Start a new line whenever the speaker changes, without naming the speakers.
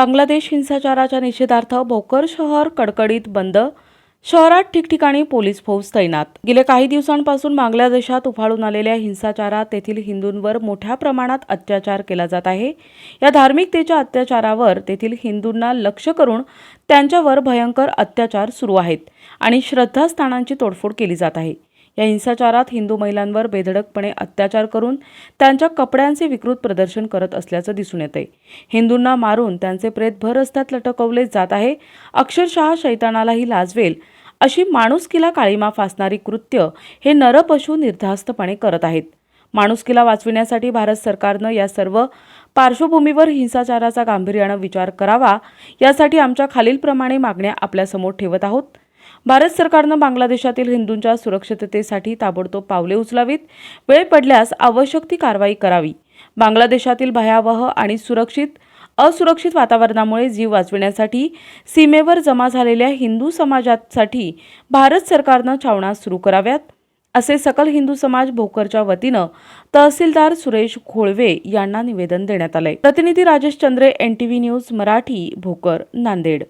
बांगलादेश हिंसाचाराच्या निषेधार्थ भोकर शहर कडकडीत बंद. शहरात ठिकठिकाणी पोलीस फौज तैनात. गेल्या काही दिवसांपासून बांगलादेशात उफाळून आलेल्या हिंसाचारात तेथील हिंदूंवर मोठ्या प्रमाणात अत्याचार केला जात आहे. या धार्मिकतेच्या अत्याचारावर तेथील हिंदूंना लक्ष करून त्यांच्यावर भयंकर अत्याचार सुरू आहेत आणि श्रद्धास्थानांची तोडफोड केली जात आहे. या हिंसाचारात हिंदू महिलांवर बेधडकपणे अत्याचार करून त्यांच्या कपड्यांचे विकृत प्रदर्शन करत असल्याचं दिसून येते हिंदूंना मारून त्यांचे प्रेत भर रस्त्यात लटकवले जात आहे. अक्षरशः शैतानालाही लाजवेल अशी माणुसकीला काळीमा फासणारी कृत्य हे नरपशू निर्धास्तपणे करत आहेत. माणुसकीला वाचविण्यासाठी भारत सरकारनं या सर्व पार्श्वभूमीवर हिंसाचाराचा गांभीर्यानं विचार करावा यासाठी आमच्या खालीलप्रमाणे मागण्या आपल्यासमोर ठेवत आहोत. भारत सरकारनं बांगलादेशातील हिंदूंच्या सुरक्षिततेसाठी ताबडतोब पावले उचलावीत. वेळ पडल्यास आवश्यक ती कारवाई करावी. बांगलादेशातील भयावह आणि सुरक्षित असुरक्षित वातावरणामुळे जीव वाचविण्यासाठी सीमेवर जमा झालेल्या हिंदू समाजासाठी भारत सरकारनं छावण्या सुरू कराव्यात. असे सकल हिंदू समाज भोकरच्या वतीनं तहसीलदार सुरेश खोळवे यांना निवेदन देण्यात आलंय. प्रतिनिधी राजेश चंद्रे एनटीव्ही न्यूज मराठी भोकर नांदेड.